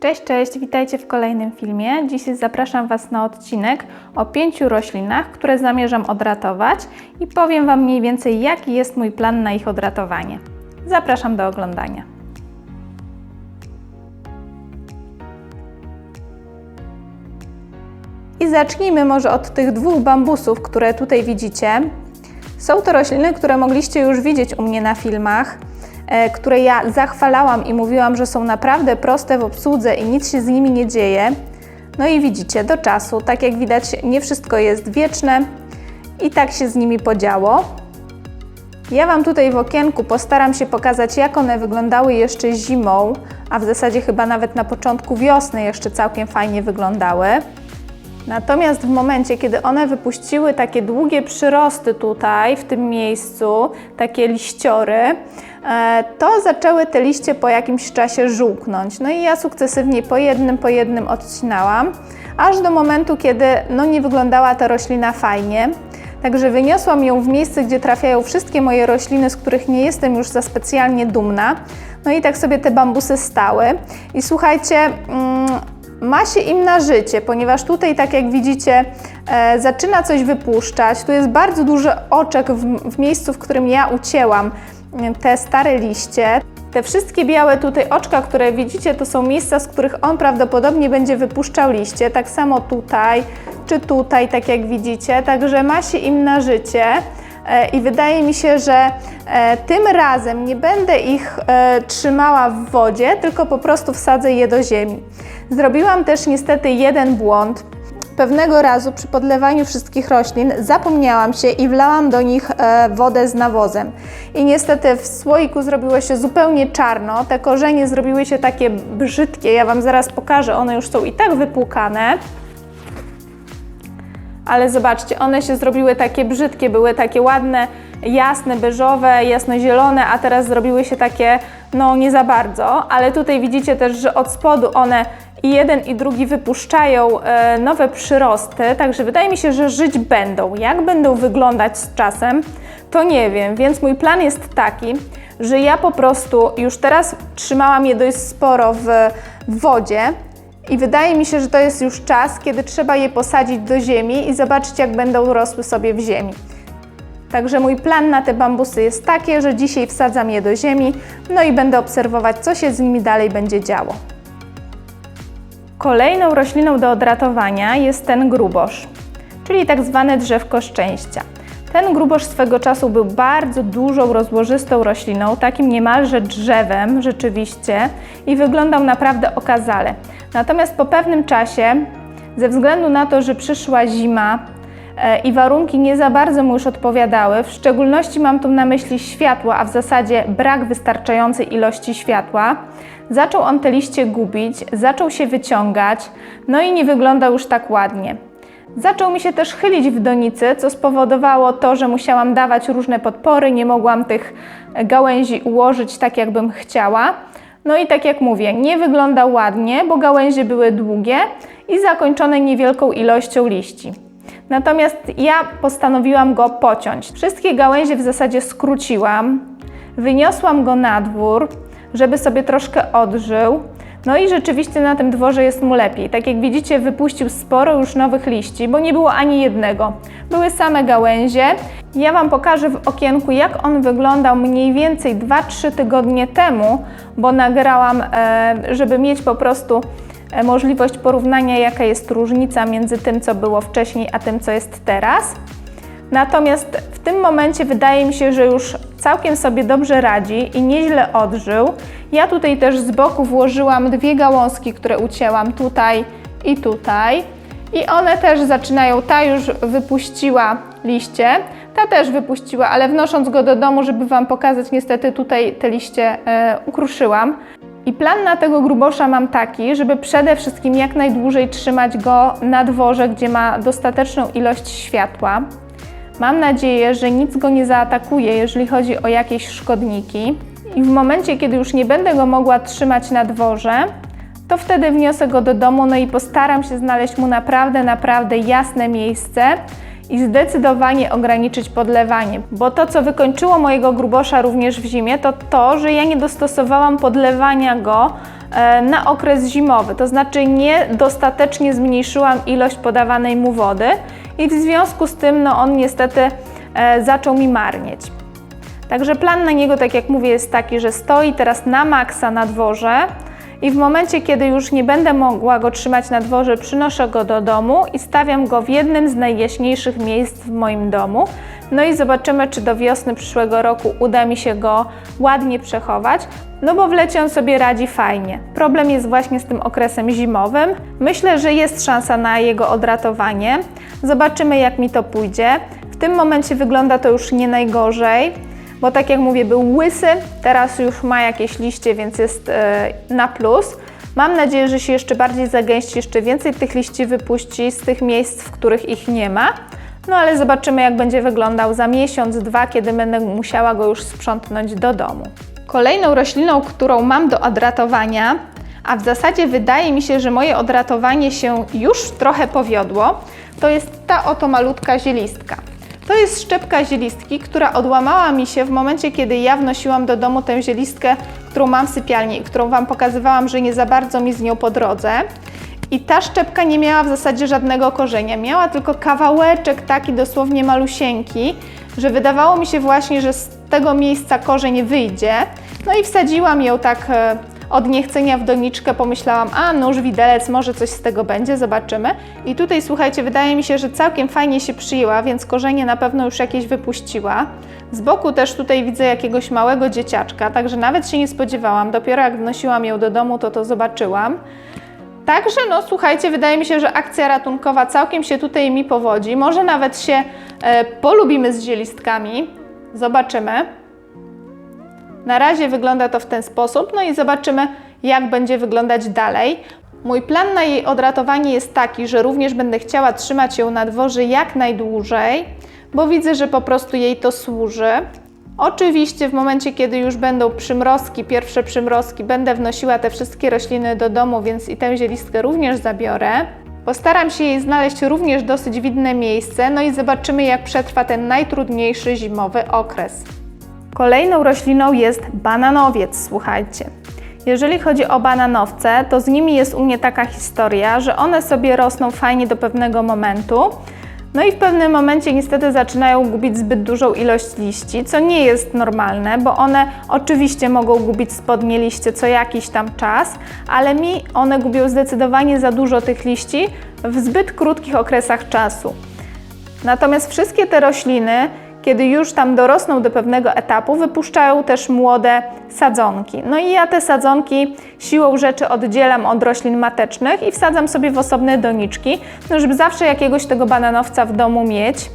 Cześć, cześć, witajcie w kolejnym filmie. Dzisiaj zapraszam Was na odcinek o pięciu roślinach, które zamierzam odratować i powiem Wam mniej więcej jaki jest mój plan na ich odratowanie. Zapraszam do oglądania. I zacznijmy może od tych dwóch bambusów, które tutaj widzicie. Są to rośliny, które mogliście już widzieć u mnie na filmach, które ja zachwalałam i mówiłam, że są naprawdę proste w obsłudze i nic się z nimi nie dzieje. No i widzicie, do czasu, tak jak widać, nie wszystko jest wieczne i tak się z nimi podziało. Ja Wam tutaj w okienku postaram się pokazać, jak one wyglądały jeszcze zimą, a w zasadzie chyba nawet na początku wiosny jeszcze całkiem fajnie wyglądały. Natomiast w momencie, kiedy one wypuściły takie długie przyrosty tutaj, w tym miejscu, takie liściory, e, to zaczęły te liście po jakimś czasie żółknąć. No i ja sukcesywnie po jednym, po jednym odcinałam, aż do momentu, kiedy no nie wyglądała ta roślina fajnie. Także wyniosłam ją w miejsce, gdzie trafiają wszystkie moje rośliny, z których nie jestem już za specjalnie dumna. No i tak sobie te bambusy stały. I słuchajcie, mm, ma się im na życie, ponieważ tutaj, tak jak widzicie, e, zaczyna coś wypuszczać. Tu jest bardzo duży oczek w, w miejscu, w którym ja ucięłam e, te stare liście. Te wszystkie białe tutaj oczka, które widzicie, to są miejsca, z których on prawdopodobnie będzie wypuszczał liście. Tak samo tutaj, czy tutaj, tak jak widzicie. Także ma się im na życie. E, I wydaje mi się, że e, tym razem nie będę ich e, trzymała w wodzie, tylko po prostu wsadzę je do ziemi. Zrobiłam też niestety jeden błąd. Pewnego razu przy podlewaniu wszystkich roślin zapomniałam się i wlałam do nich wodę z nawozem. I niestety w słoiku zrobiło się zupełnie czarno, te korzenie zrobiły się takie brzydkie. Ja Wam zaraz pokażę, one już są i tak wypłukane ale zobaczcie, one się zrobiły takie brzydkie, były takie ładne, jasne, beżowe, jasnozielone, a teraz zrobiły się takie, no nie za bardzo, ale tutaj widzicie też, że od spodu one i jeden i drugi wypuszczają e, nowe przyrosty, także wydaje mi się, że żyć będą. Jak będą wyglądać z czasem, to nie wiem, więc mój plan jest taki, że ja po prostu już teraz trzymałam je dość sporo w wodzie, i wydaje mi się, że to jest już czas, kiedy trzeba je posadzić do ziemi i zobaczyć, jak będą rosły sobie w ziemi. Także mój plan na te bambusy jest taki, że dzisiaj wsadzam je do ziemi, no i będę obserwować, co się z nimi dalej będzie działo. Kolejną rośliną do odratowania jest ten grubosz, czyli tak zwane drzewko szczęścia. Ten grubosz swego czasu był bardzo dużą, rozłożystą rośliną, takim niemalże drzewem rzeczywiście i wyglądał naprawdę okazale. Natomiast po pewnym czasie, ze względu na to, że przyszła zima i warunki nie za bardzo mu już odpowiadały, w szczególności mam tu na myśli światło, a w zasadzie brak wystarczającej ilości światła, zaczął on te liście gubić, zaczął się wyciągać, no i nie wyglądał już tak ładnie. Zaczął mi się też chylić w donicy, co spowodowało to, że musiałam dawać różne podpory, nie mogłam tych gałęzi ułożyć tak, jakbym chciała. No i tak jak mówię, nie wygląda ładnie, bo gałęzie były długie i zakończone niewielką ilością liści. Natomiast ja postanowiłam go pociąć. Wszystkie gałęzie w zasadzie skróciłam, wyniosłam go na dwór, żeby sobie troszkę odżył. No i rzeczywiście na tym dworze jest mu lepiej. Tak jak widzicie, wypuścił sporo już nowych liści, bo nie było ani jednego. Były same gałęzie. Ja Wam pokażę w okienku, jak on wyglądał mniej więcej 2-3 tygodnie temu, bo nagrałam, e, żeby mieć po prostu możliwość porównania, jaka jest różnica między tym, co było wcześniej, a tym, co jest teraz. Natomiast w tym momencie wydaje mi się, że już całkiem sobie dobrze radzi i nieźle odżył. Ja tutaj też z boku włożyłam dwie gałązki, które ucięłam tutaj i tutaj. I one też zaczynają, ta już wypuściła liście, ta też wypuściła, ale wnosząc go do domu, żeby Wam pokazać, niestety tutaj te liście e, ukruszyłam. I plan na tego grubosza mam taki, żeby przede wszystkim jak najdłużej trzymać go na dworze, gdzie ma dostateczną ilość światła. Mam nadzieję, że nic go nie zaatakuje, jeżeli chodzi o jakieś szkodniki. I w momencie, kiedy już nie będę go mogła trzymać na dworze, to wtedy wniosę go do domu, no i postaram się znaleźć mu naprawdę, naprawdę jasne miejsce i zdecydowanie ograniczyć podlewanie, bo to, co wykończyło mojego grubosza również w zimie, to to, że ja nie dostosowałam podlewania go e, na okres zimowy, to znaczy nie dostatecznie zmniejszyłam ilość podawanej mu wody i w związku z tym no, on niestety e, zaczął mi marnieć. Także plan na niego, tak jak mówię, jest taki, że stoi teraz na maksa na dworze i w momencie, kiedy już nie będę mogła go trzymać na dworze, przynoszę go do domu i stawiam go w jednym z najjaśniejszych miejsc w moim domu. No i zobaczymy, czy do wiosny przyszłego roku uda mi się go ładnie przechować, no bo w lecie on sobie radzi fajnie. Problem jest właśnie z tym okresem zimowym. Myślę, że jest szansa na jego odratowanie. Zobaczymy, jak mi to pójdzie. W tym momencie wygląda to już nie najgorzej bo tak jak mówię, był łysy, teraz już ma jakieś liście, więc jest e, na plus. Mam nadzieję, że się jeszcze bardziej zagęści, jeszcze więcej tych liści wypuści z tych miejsc, w których ich nie ma. No ale zobaczymy, jak będzie wyglądał za miesiąc, dwa, kiedy będę musiała go już sprzątnąć do domu. Kolejną rośliną, którą mam do odratowania, a w zasadzie wydaje mi się, że moje odratowanie się już trochę powiodło, to jest ta oto malutka zielistka. To jest szczepka zielistki, która odłamała mi się w momencie, kiedy ja wnosiłam do domu tę zielistkę, którą mam w sypialni i którą Wam pokazywałam, że nie za bardzo mi z nią po drodze. I ta szczepka nie miała w zasadzie żadnego korzenia, miała tylko kawałeczek taki dosłownie malusieńki, że wydawało mi się właśnie, że z tego miejsca korzeń wyjdzie. No i wsadziłam ją tak e, od niechcenia w doniczkę pomyślałam, a nóż, widelec, może coś z tego będzie, zobaczymy. I tutaj słuchajcie, wydaje mi się, że całkiem fajnie się przyjęła, więc korzenie na pewno już jakieś wypuściła. Z boku też tutaj widzę jakiegoś małego dzieciaczka, także nawet się nie spodziewałam. Dopiero jak wnosiłam ją do domu, to to zobaczyłam. Także, no słuchajcie, wydaje mi się, że akcja ratunkowa całkiem się tutaj mi powodzi. Może nawet się e, polubimy z zielistkami. Zobaczymy. Na razie wygląda to w ten sposób, no i zobaczymy, jak będzie wyglądać dalej. Mój plan na jej odratowanie jest taki, że również będę chciała trzymać ją na dworze jak najdłużej, bo widzę, że po prostu jej to służy. Oczywiście w momencie, kiedy już będą przymrozki, pierwsze przymrozki, będę wnosiła te wszystkie rośliny do domu, więc i tę zielistkę również zabiorę. Postaram się jej znaleźć również dosyć widne miejsce, no i zobaczymy jak przetrwa ten najtrudniejszy zimowy okres. Kolejną rośliną jest bananowiec, słuchajcie. Jeżeli chodzi o bananowce, to z nimi jest u mnie taka historia, że one sobie rosną fajnie do pewnego momentu, no i w pewnym momencie niestety zaczynają gubić zbyt dużą ilość liści, co nie jest normalne, bo one oczywiście mogą gubić spodnie liście co jakiś tam czas, ale mi one gubią zdecydowanie za dużo tych liści w zbyt krótkich okresach czasu. Natomiast wszystkie te rośliny kiedy już tam dorosną do pewnego etapu, wypuszczają też młode sadzonki. No i ja te sadzonki siłą rzeczy oddzielam od roślin matecznych i wsadzam sobie w osobne doniczki, no żeby zawsze jakiegoś tego bananowca w domu mieć,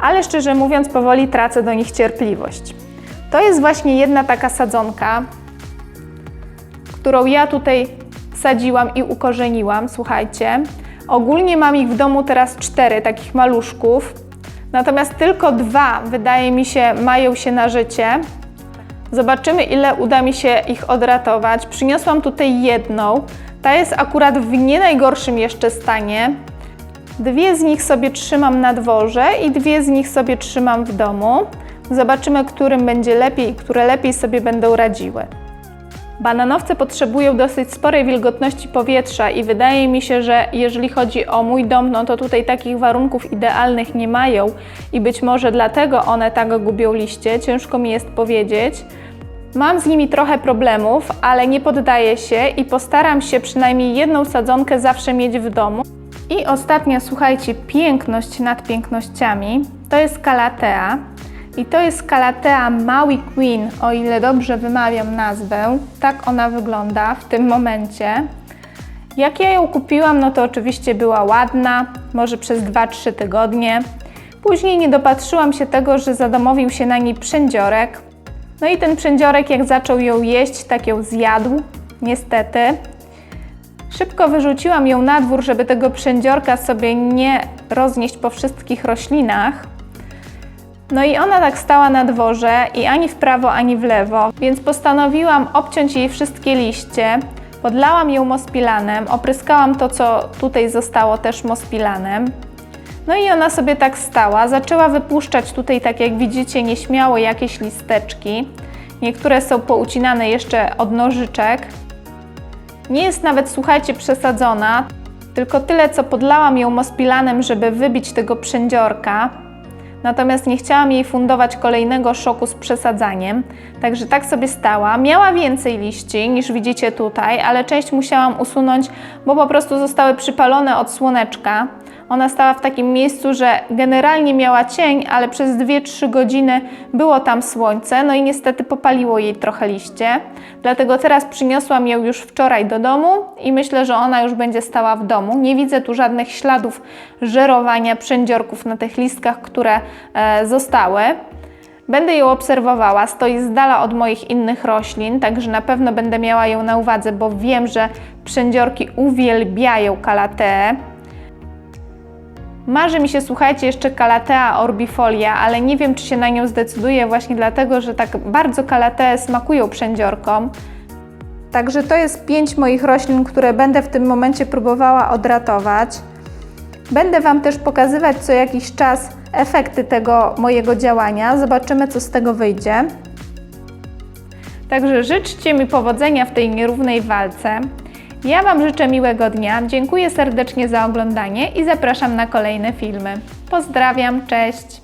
ale szczerze mówiąc powoli tracę do nich cierpliwość. To jest właśnie jedna taka sadzonka, którą ja tutaj sadziłam i ukorzeniłam, słuchajcie. Ogólnie mam ich w domu teraz cztery takich maluszków. Natomiast tylko dwa, wydaje mi się, mają się na życie. Zobaczymy, ile uda mi się ich odratować. Przyniosłam tutaj jedną. Ta jest akurat w nie najgorszym jeszcze stanie. Dwie z nich sobie trzymam na dworze i dwie z nich sobie trzymam w domu. Zobaczymy, którym będzie lepiej i które lepiej sobie będą radziły. Bananowce potrzebują dosyć sporej wilgotności powietrza i wydaje mi się, że jeżeli chodzi o mój dom, no to tutaj takich warunków idealnych nie mają i być może dlatego one tak gubią liście, ciężko mi jest powiedzieć. Mam z nimi trochę problemów, ale nie poddaję się i postaram się przynajmniej jedną sadzonkę zawsze mieć w domu. I ostatnia, słuchajcie, piękność nad pięknościami to jest Calatea. I to jest Calathea Maui Queen, o ile dobrze wymawiam nazwę. Tak ona wygląda w tym momencie. Jak ja ją kupiłam, no to oczywiście była ładna, może przez 2-3 tygodnie. Później nie dopatrzyłam się tego, że zadomowił się na niej przędziorek. No i ten przędziorek, jak zaczął ją jeść, tak ją zjadł, niestety. Szybko wyrzuciłam ją na dwór, żeby tego przędziorka sobie nie roznieść po wszystkich roślinach. No i ona tak stała na dworze i ani w prawo, ani w lewo, więc postanowiłam obciąć jej wszystkie liście. Podlałam ją mospilanem, opryskałam to, co tutaj zostało też mospilanem. No i ona sobie tak stała, zaczęła wypuszczać tutaj, tak jak widzicie, nieśmiało jakieś listeczki. Niektóre są poucinane jeszcze od nożyczek. Nie jest nawet, słuchajcie, przesadzona, tylko tyle, co podlałam ją mospilanem, żeby wybić tego przędziorka. Natomiast nie chciałam jej fundować kolejnego szoku z przesadzaniem, także tak sobie stała. Miała więcej liści niż widzicie tutaj, ale część musiałam usunąć, bo po prostu zostały przypalone od słoneczka. Ona stała w takim miejscu, że generalnie miała cień, ale przez 2-3 godziny było tam słońce, no i niestety popaliło jej trochę liście. Dlatego teraz przyniosłam ją już wczoraj do domu i myślę, że ona już będzie stała w domu. Nie widzę tu żadnych śladów żerowania przędziorków na tych listkach, które e, zostały. Będę ją obserwowała, stoi z dala od moich innych roślin, także na pewno będę miała ją na uwadze, bo wiem, że przędziorki uwielbiają kalateę. Marzy mi się, słuchajcie, jeszcze Calathea orbifolia, ale nie wiem, czy się na nią zdecyduję właśnie dlatego, że tak bardzo Calathea smakują przędziorkom. Także to jest pięć moich roślin, które będę w tym momencie próbowała odratować. Będę Wam też pokazywać co jakiś czas efekty tego mojego działania. Zobaczymy, co z tego wyjdzie. Także życzcie mi powodzenia w tej nierównej walce. Ja Wam życzę miłego dnia, dziękuję serdecznie za oglądanie i zapraszam na kolejne filmy. Pozdrawiam, cześć!